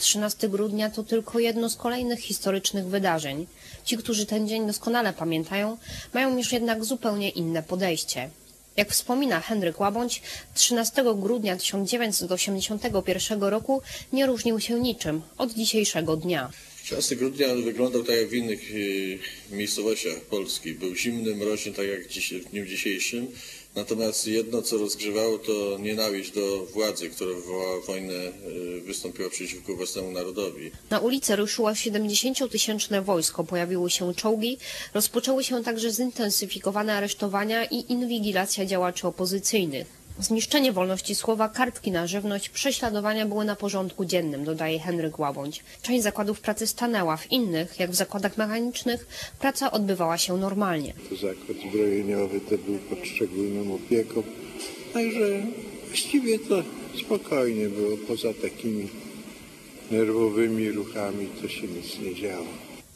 13 grudnia to tylko jedno z kolejnych historycznych wydarzeń. Ci, którzy ten dzień doskonale pamiętają, mają już jednak zupełnie inne podejście. Jak wspomina Henryk Łabądź, 13 grudnia 1981 roku nie różnił się niczym od dzisiejszego dnia. 13 grudnia wyglądał tak jak w innych y, miejscowościach Polski. Był zimny, mroźny, tak jak dziś, w dniu dzisiejszym. Natomiast jedno, co rozgrzewało, to nienawiść do władzy, która wywołała wojnę, y, wystąpiła przeciwko własnemu narodowi. Na ulicę ruszyło 70-tysięczne wojsko, pojawiły się czołgi, rozpoczęły się także zintensyfikowane aresztowania i inwigilacja działaczy opozycyjnych. Zniszczenie wolności słowa, kartki na żywność, prześladowania były na porządku dziennym, dodaje Henryk Łabądź. Część zakładów pracy stanęła, w innych, jak w zakładach mechanicznych, praca odbywała się normalnie. Zakład zbrojeniowy to był pod szczególną opieką. Także właściwie to spokojnie było. Poza takimi nerwowymi ruchami to się nic nie działo.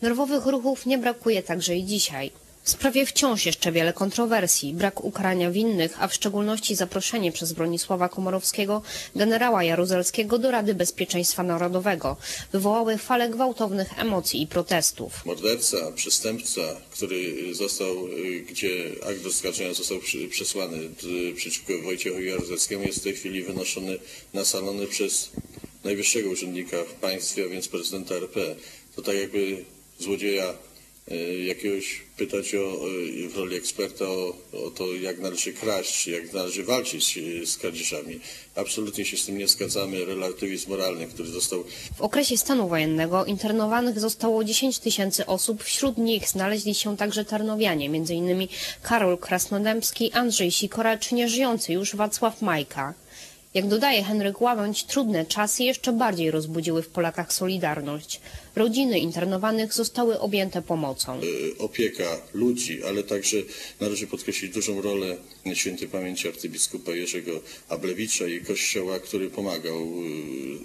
Nerwowych ruchów nie brakuje także i dzisiaj. W sprawie wciąż jeszcze wiele kontrowersji, brak ukarania winnych, a w szczególności zaproszenie przez Bronisława Komorowskiego generała Jaruzelskiego do Rady Bezpieczeństwa Narodowego wywołały falę gwałtownych emocji i protestów. Morderca, przestępca, który został, y, gdzie akt oskarżenia został przesłany y, przeciwko Wojciechowi Jaruzelskiemu, jest w tej chwili wynoszony na salony przez najwyższego urzędnika w państwie, a więc prezydenta RP. To tak jakby złodzieja jakiegoś pytać o, y, w roli eksperta o, o to, jak należy kraść, jak należy walczyć y, z kradzieżami. Absolutnie się z tym nie zgadzamy. Relatywizm moralny, który został W okresie stanu wojennego internowanych zostało 10 tysięcy osób, wśród nich znaleźli się także tarnowianie, m.in. Karol Krasnodębski, Andrzej Sikora czy nieżyjący już Wacław Majka. Jak dodaje Henryk Łabędź, trudne czasy jeszcze bardziej rozbudziły w Polakach solidarność. Rodziny internowanych zostały objęte pomocą. y, opieka ludzi, ale także należy podkreślić dużą rolę świętej pamięci arcybiskupa Jerzego Ablewicza i Kościoła, który pomagał,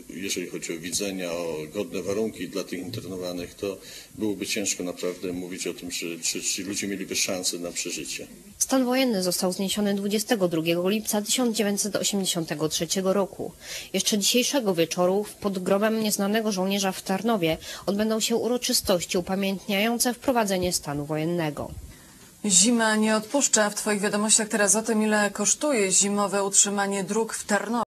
y, jeżeli chodzi o widzenia, o godne warunki dla tych internowanych, to byłoby ciężko naprawdę mówić o tym, że czy ci ludzie mieliby szansę na przeżycie. Stan wojenny został zniesiony 22 lipca 1983 roku. Jeszcze dzisiejszego wieczoru pod grobem nieznanego żołnierza w Tarnowie odbędą się uroczystości upamiętniające wprowadzenie stanu wojennego. Zima nie odpuszcza. W Twoich wiadomościach teraz o tym, ile kosztuje zimowe utrzymanie dróg w Tarnowie.